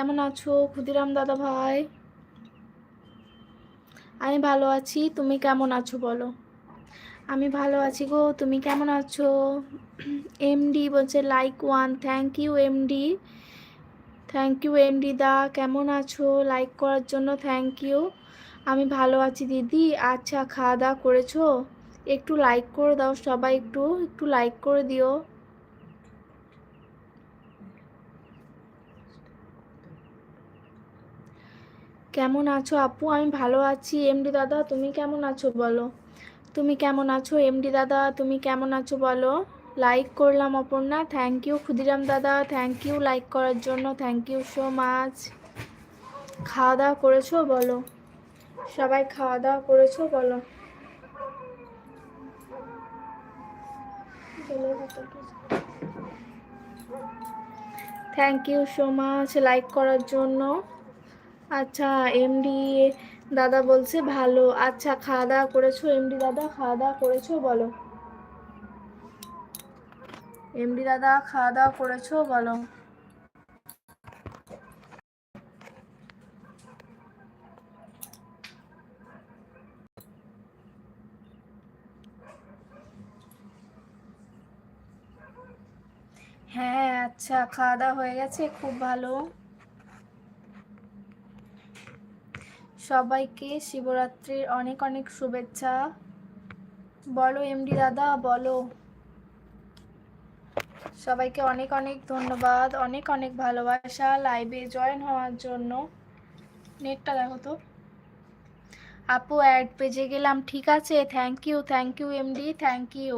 কেমন আছো ক্ষুদিরাম দাদা ভাই? আমি ভালো আছি, তুমি কেমন আছো বলো? আমি ভালো আছি গো, তুমি কেমন আছো? এমডি বলছে like one thank you MD thank you MD দা, কেমন আছো? লাইক করার জন্য থ্যাংক ইউ আমি ভালো আছি দিদি আচ্ছা খাওয়া দাওয়া করেছ? একটু লাইক করে দাও সবাই একটু একটু লাইক করে দিও। কেমন আছো আপু? আমি ভালো আছি। এমডি দাদা, তুমি কেমন আছো বলো? তুমি কেমন আছো এমডি দাদা? তুমি কেমন আছো বলো? লাইক করলাম অপর্ণা। থ্যাংক ইউ ক্ষুদিরাম দাদা। থ্যাংক ইউ লাইক করার জন্য। থ্যাংক ইউ সো মাচ খাওয়া দাওয়া করেছ বলো? সবাই খাওয়া দাওয়া করেছ বলো? Thank you so much like করার জন্য। আচ্ছা এমডি দাদা বলছে ভালো। আচ্ছা খাওয়া দাওয়া করেছ? এমডি দাদা, খাওয়া দাওয়া করেছ বলো। এমডি দাদা, খাওয়া দাওয়া করেছ বলো। হ্যাঁ আচ্ছা খাওয়া দাওয়া হয়ে গেছে, খুব ভালো। সবাইকে শিবরাত্রির অনেক অনেক শুভেচ্ছা। বলো এমডি দাদা, বলো। সবাইকে অনেক অনেক ধন্যবাদ, অনেক অনেক ভালোবাসা লাইভে জয়েন হওয়ার জন্য। নেটটা দেখো তো। আপু অ্যাড পেজে গেলাম, ঠিক আছে? Thank you thank you MD thank you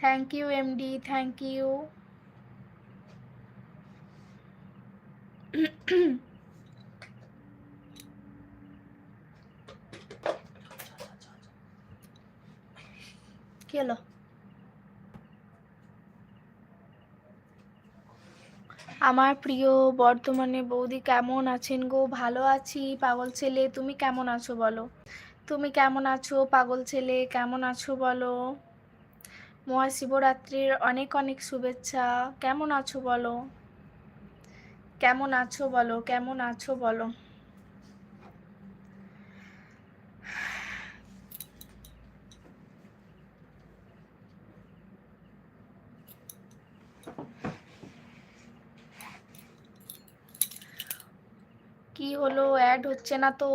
thank you MD thank you হলো আমার প্রিয় বর্তমানে বৌদি কেমন আছেন গো? ভালো আছি, পাগল ছেলে। তুমি কেমন আছো বলো? তুমি কেমন আছো পাগল ছেলে? কেমন আছো বলো? মহাশিবরাত্রির অনেক অনেক শুভেচ্ছা। কেমন আছো বলো? কেমন আছো বলো? কেমন আছো বলো? কি হলো? অ্যাড হচ্ছে না তো।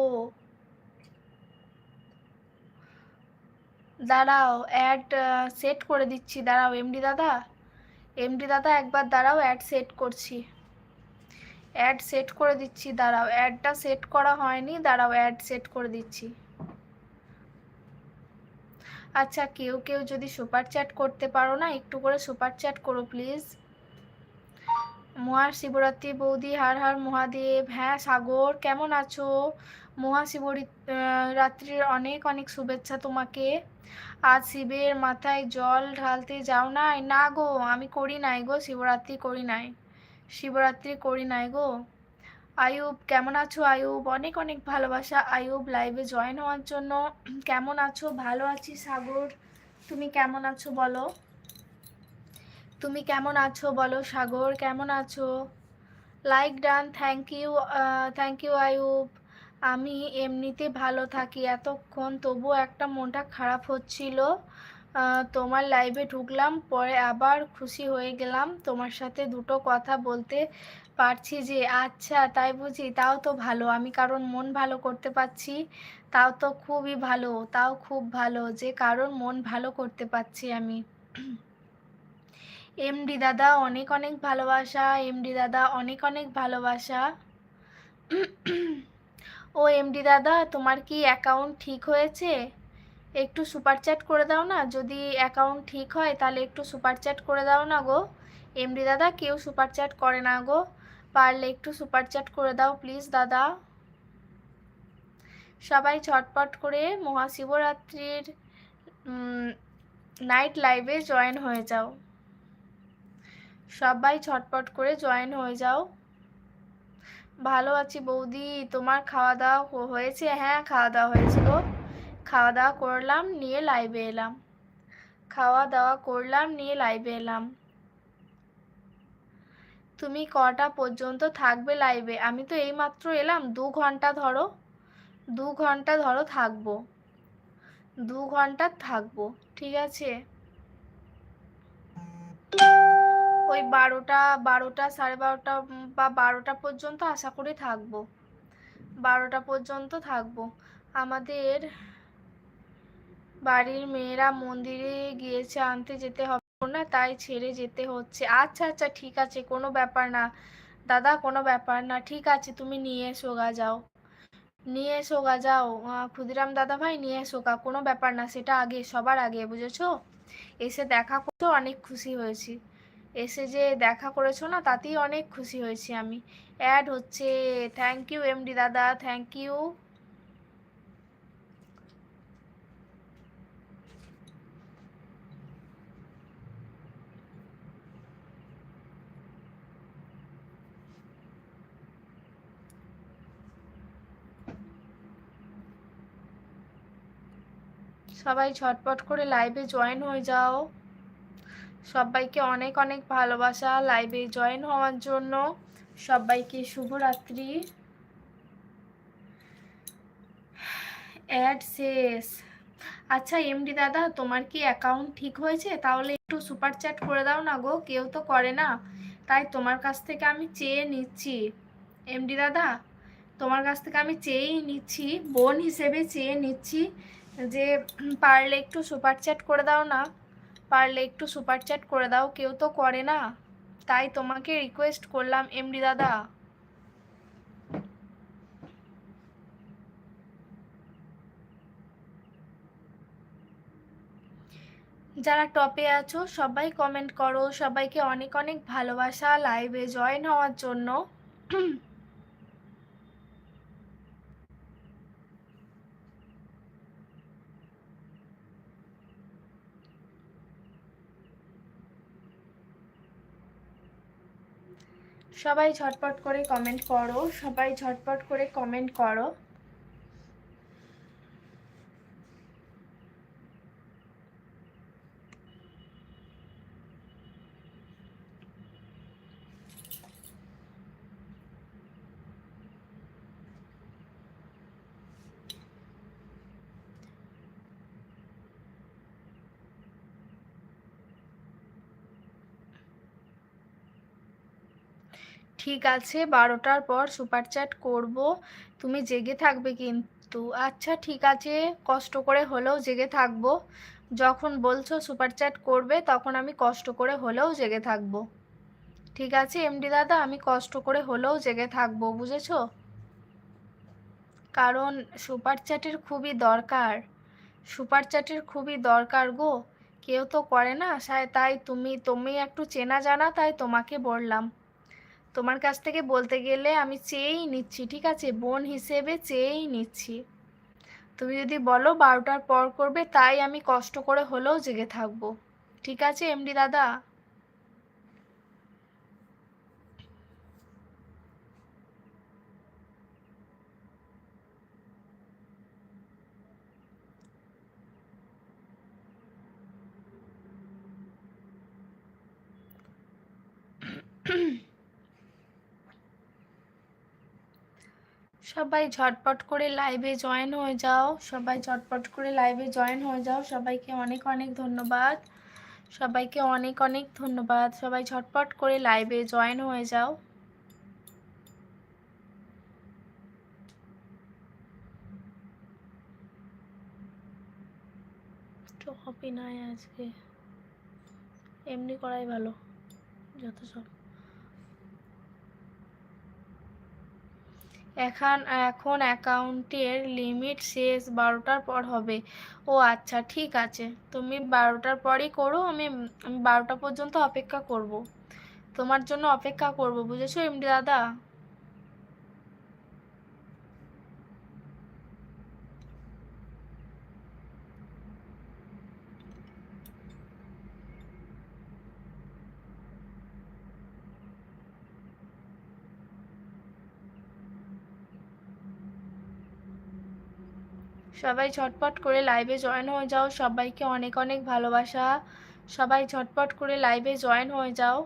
দাঁড়াও অ্যাড সেট করে দিচ্ছি। দাঁড়াও এমডি দাদা। এমডি দাদা, একবার দাঁড়াও অ্যাড সেট করছি। অ্যাড সেট করে দিচ্ছি, দাঁড়াও। অ্যাডটা সেট করা হয়নি, দাঁড়াও অ্যাড সেট করে দিচ্ছি। আচ্ছা কেউ কেউ যদি সুপার চ্যাট করতে পারো না, একটু করে সুপার চ্যাট করো প্লিজ মহাশিবরাত্রি বৌদি, হার হার মহাদেব। হ্যাঁ সাগর, কেমন আছো? মহাশিবরী রাত্রির অনেক অনেক শুভেচ্ছা তোমাকে। আজ শিবের মাথায় জল ঢালতে যাও নাই? না গো, আমি করি নাই গো, শিবরাত্রি করি নাই। শিবরাত্রি করি নাই গো। আয়ুব, কেমন আছো আয়ুব? অনেক অনেক ভালোবাসা আয়ুব লাইভে জয়েন হওয়ার জন্য। কেমন আছো? ভালো আছি সাগর। তুমি কেমন আছো বলো? তুমি কেমন আছো বলো? সাগর, কেমন আছো? Like done thank you thank you Ayub. আমি এমনিতে ভালো থাকি। এতক্ষণ তবু একটা মনটা খারাপ হচ্ছিল। তোমার লাইভে ঢুকলাম, পরে আবার খুশি হয়ে গেলাম। তোমার সাথে দুটো কথা বলতে পারছি যে আচ্ছা তাই বুঝি? তাও তো ভালো। আমি কারণ মন ভালো করতে পারছি। তাও তো খুবই ভালো। তাও খুব ভালো যে কারণ মন ভালো করতে পারছি আমি। এমডি দাদা অনেক অনেক ভালোবাসা এমডি দাদা অনেক অনেক ভালোবাসা। ও এমডি দাদা, তোমার কি অ্যাকাউন্ট ঠিক হয়েছে? একটু সুপার চ্যাট করে দাও না, যদি অ্যাকাউন্ট ঠিক হয় তাহলে একটু সুপার চ্যাট করে দাও না গো। এমডি দাদা, কেউ সুপার চ্যাট করে না গো। পারলে একটু সুপার চ্যাট করে দাও প্লিজ দাদা। সবাই ছটপট করে মহাশিবরাত্রির নাইট লাইভে জয়েন হয়ে যাও। সবাই ছটপট করে জয়েন হয়ে যাও। ভালো আছি বৌদি, তোমার খাওয়া দাওয়া হয়েছে? হ্যাঁ খাওয়া দাওয়া হয়েছিল খাওয়া দাওয়া করলাম, নিয়ে লাইভে এলাম। খাওয়া দাওয়া করলাম, নিয়ে লাইভে এলাম। তুমি কটা পর্যন্ত থাকবে লাইভে আমি তো এইমাত্র এলাম, দু ঘণ্টা ধরো। দু ঘণ্টা ধরো থাকব। দু ঘণ্টা থাকব, ঠিক আছে? ওই বারোটা বারোটা সাড়ে বারোটা বা বারোটা পর্যন্ত আশা করি থাকব। বারোটা পর্যন্ত থাকব। আমাদের বাড়ির মেয়েরা মন্দিরে গিয়েছে, আনতে যেতে হবে না, তাই ছেড়ে যেতে হচ্ছে। আচ্ছা আচ্ছা ঠিক আছে, কোনো ব্যাপার না। দাদা, কোনো ব্যাপার না, ঠিক আছে, তুমি নিয়ে এসো গা, যাও। নিয়ে এসো গা, যাও। ক্ষুদিরাম দাদা ভাই, নিয়ে এসো গা, কোনো ব্যাপার না, সেটা আগে, সবার আগে, বুঝেছ? এসে দেখা করতে অনেক খুশি হয়েছি। এসে যে দেখা করেছ না, তাতেই অনেক খুশি হয়েছি আমি। অ্যাড হচ্ছে থ্যাংক ইউ এমডি দাদা থ্যাংক ইউ সবাই ঝটপট করে লাইভে জয়েন হয়ে যাও। সবাইকে অনেক অনেক ভালোবাসা। লাইভে জয়েন হওয়ার জন্য সবাইকে শুভরাত্রি। অ্যাড শেষ। আচ্ছা এমডি দাদা, তোমার কি অ্যাকাউন্ট ঠিক হয়েছে? তাহলে একটু সুপার চ্যাট করে দাও না গো, কেউ তো করে না। তাই তোমার কাছ থেকে আমি চেয়ে নিচ্ছি। এমডি দাদা, তোমার কাছ থেকে আমি চেয়েই নিচ্ছি, বোন হিসেবে চেয়ে নিচ্ছি যে পারলে একটু সুপার চ্যাট করে দাও না। পারলে একটু সুপার চ্যাট করে দাও, কেউ তো করে না। তাই তোমাকে রিকোয়েস্ট করলাম এমডি দাদা। যারা টপে আছো, সবাই কমেন্ট করো, সবাইকে অনেক অনেক ভালোবাসা লাইভে জয়েন হওয়ার জন্য। সবাই ঝটপট করে কমেন্ট করো সবাই ঝটপট করে কমেন্ট করো। ঠিক আছে, বারোটার পর সুপার চ্যাট করব। তুমি জেগে থাকবে কিন্তু। আচ্ছা ঠিক আছে, কষ্ট করে হলেও জেগে থাকব। যখন বলছো সুপার চ্যাট করবে, তখন আমি কষ্ট করে হলেও জেগে থাকব। ঠিক আছে এমডি দাদা, আমি কষ্ট করে হলেও জেগে থাকব, বুঝেছ? কারণ সুপার চ্যাটের খুবই দরকার। সুপার চ্যাটের খুবই দরকার গো। কেউ তো করে না তাই তুমি তুমি একটু চেনা জানা, তাই তোমাকে বললাম। তোমার কাছ থেকে বলতে গেলে আমি চেয়েই নিচ্ছি, ঠিক আছে? বোন হিসেবে চেয়েই নিচ্ছি। তুমি যদি বলো বারোটার পর করবে, তাই আমি কষ্ট করে হলেও জেগে থাকব। ঠিক আছে, এমডি দাদা? সবাই ঝটপট করে লাইভে জয়েন হয়ে যাও। সবাই ঝটপট করে লাইভে জয়েন হয়ে যাও। সবাইকে অনেক অনেক ধন্যবাদ। সবাইকে অনেক অনেক ধন্যবাদ। সবাই ঝটপট করে লাইভে জয়েন হয়ে যাও। তো হবি নাই আজকে। এমনি করাই ভালো। যত সব এখন এখন অ্যাকাউন্টের লিমিট শেষ বারোটার পর হবে। ও আচ্ছা ঠিক আছে। তুমি বারোটার পরই করো, আমি আমি বারোটা পর্যন্ত অপেক্ষা করব। তোমার জন্য অপেক্ষা করব, বুঝেছ এমডি দাদা? সবাই ঝটপট করে লাইভে জয়েন হয়ে যাও। সবাইকে অনেক অনেক ভালোবাসা। সবাই ঝটপট করে লাইভে জয়েন হয়ে যাও।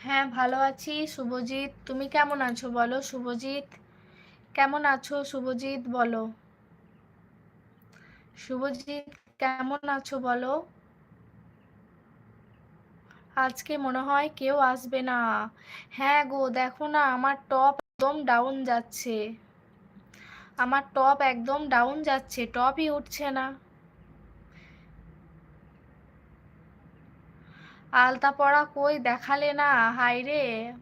হ্যাঁ ভালো আছি। শুভজিৎ, তুমি কেমন আছো বলো? শুভজিৎ, কেমন আছো? শুভজিৎ, বলো। শুভজিৎ, কেমন আছো বলো? আজকে মনে হয় কেউ আসবে না। হ্যাঁ গো, দেখো না, আমার টপ একদম ডাউন যাচ্ছে। আমার টপ একদম ডাউন যাচ্ছে, টপই উঠছে না। আলতা পড়া কই দেখালে না? হাইরে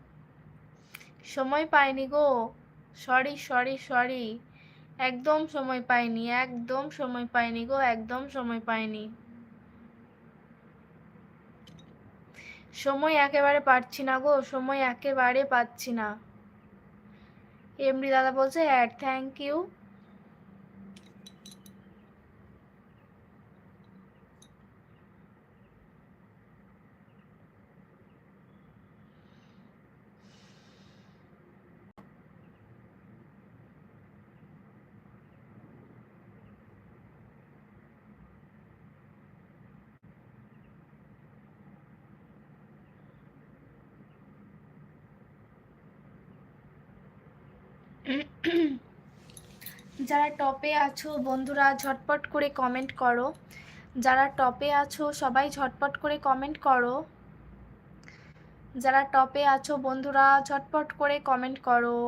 সময় পাইনি গো। Sorry sorry sorry. একদম সময় পাইনি, একদম সময় পাইনি গো, একদম সময় পাইনি। সময় একেবারে পাচ্ছি না গো, সময় একেবারে পাচ্ছি না। এমনি দাদা বলছে, অ্যাড, থ্যাংক ইউ। যারা টপে আছো, বন্ধুরা, ঝটপট করে কমেন্ট করো। যারা টপে আছো, সবাই ঝটপট করে কমেন্ট করো। যারা টপে আছো, বন্ধুরা, ঝটপট করে কমেন্ট করো।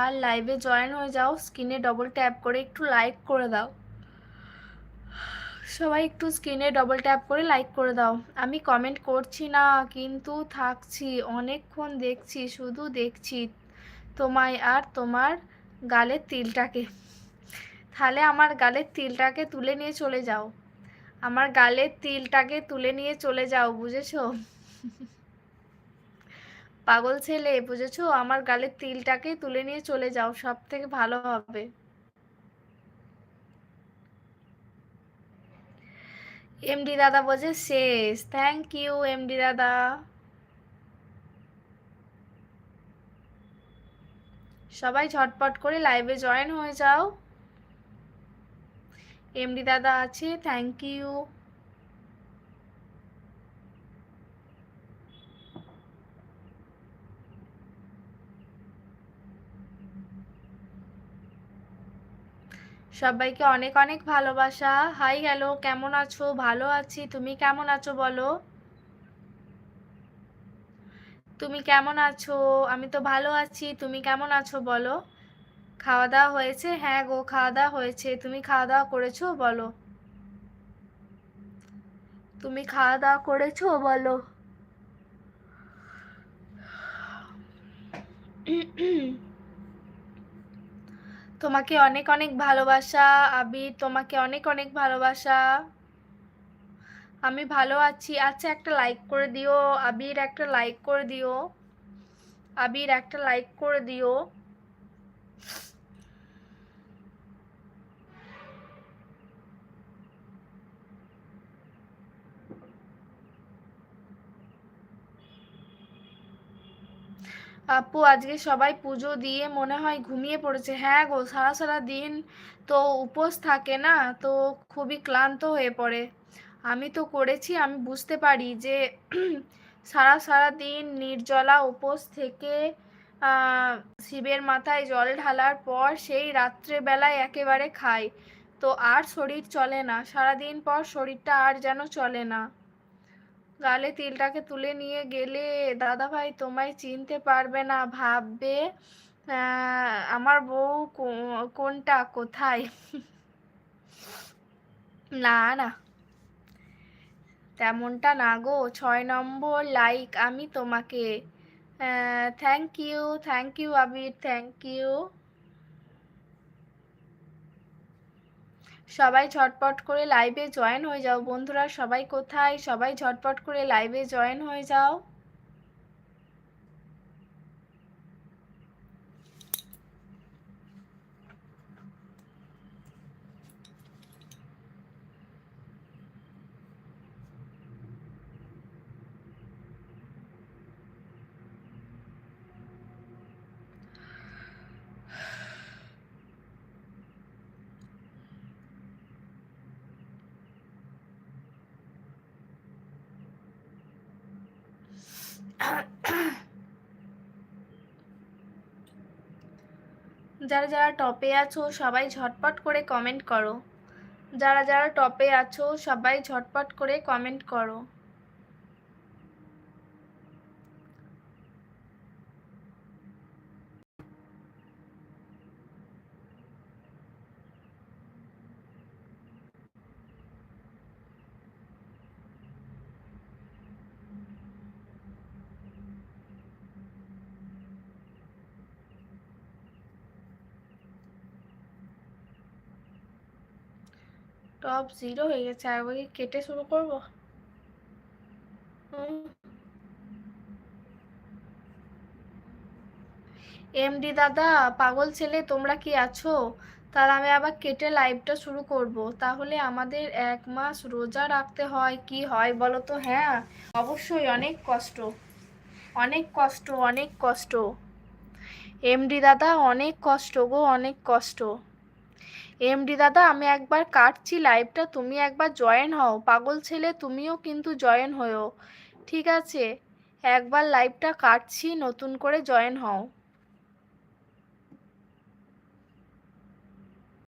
আর লাইভে জয়েন হয়ে যাও স্ক্রিনে ডবল ট্যাপ করে একটু লাইক করে দাও। সবাই একটু স্ক্রিনে ডবল ট্যাপ করে লাইক করে দাও। আমি কমেন্ট করছি না, কিন্তু থাকছি, অনেকক্ষণ দেখছি, শুধু দেখছি। তোমায় আর তোমার গালের তিলটাকে। তাহলে আমার গালের তিলটাকে তুলে নিয়ে চলে যাও। আমার গালের তিলটাকে তুলে নিয়ে চলে যাও, বুঝেছ? পাগল ছেলে, বুঝেছ? আমার গালের তিলটাকে তুলে নিয়ে চলে যাও সব থেকে ভালো হবে। এমডি দাদা বলছে, শেষ। থ্যাংক ইউ এমডি দাদা। সবাই ঝটপট করে লাইভে জয়েন হয়ে যাও। এমডি দাদা আছে থ্যাংক ইউ সবাইকে অনেক অনেক ভালোবাসা। হাই হ্যালো কেমন আছো? ভালো আছি। তুমি কেমন আছো বলো? তুমি কেমন আছো? আমি তো ভালো আছি। তুমি কেমন আছো বলো? খাওয়া দাওয়া হয়েছে? হ্যাঁ গো খাওয়া দাওয়া হয়েছে। তুমি খাওয়া দাওয়া করেছ বলো? তুমি খাওয়া দাওয়া করেছ বলো? তোমাকে অনেক অনেক ভালোবাসা, আবির। তোমাকে অনেক অনেক ভালোবাসা। আমি ভালো আছি। আচ্ছা একটা লাইক করে দিও। আবির, একটা লাইক করে দিও। আবির, একটা লাইক করে দিও। আপু, আজকে সবাই পুজো দিয়ে মনে হয় ঘুমিয়ে পড়েছে। হ্যাঁ গো, সারা সারা দিন তো উপোস থাকে না, তো খুবই ক্লান্ত হয়ে পড়ে। আমি তো করেছি, আমি বুঝতে পারি যে সারা সারা দিন নির্জলা উপোস থেকে শিবের মাথায় জল ঢালার পর সেই রাত্রেবেলায় একেবারে খাই। তো আর শরীর চলে না, সারাদিন পর শরীরটা আর যেন চলে না। গালে তিলটাকে তুলে নিয়ে গেলে দাদা ভাই তোমায় চিনতে পারবে না, ভাববে আমার বউ কোনটা, কোথায়? না না। তেমনটা না গো, ছয় নম্বর লাইক আমি তোমাকে। Thank you thank you Abir thank you সবাই ঝটপট করে লাইভে জয়েন হয়ে যাও বন্ধুরা, সবাই কোথায়? সবাই ঝটপট করে লাইভে জয়েন হয়ে যাও। যারা যারা টপে আছো, সবাই ঝটপট করে কমেন্ট করো। যারা যারা টপে আছো, সবাই ঝটপট করে কমেন্ট করো। টপ জিরো হয়ে গেছে আগে কি কেটে শুরু করব? এমডি দাদা, পাগল ছেলে, তোমরা কি আছো? তাহলে আমি আবার কেটে লাইভটা শুরু করব। তাহলে আমাদের এক মাস রোজা রাখতে হয়, কি হয় বলো তো? হ্যাঁ অবশ্যই অনেক কষ্ট। অনেক কষ্ট অনেক কষ্ট। এমডি দাদা, অনেক কষ্ট গো, অনেক কষ্ট। এমডি দাদা, আমি একবার কাটছি লাইভটা তুমি একবার জয়েন হও। পাগল ছেলে, তুমিও কিন্তু জয়েন হও ঠিক আছে, একবার লাইভটা কাটছি, নতুন করে জয়েন হও।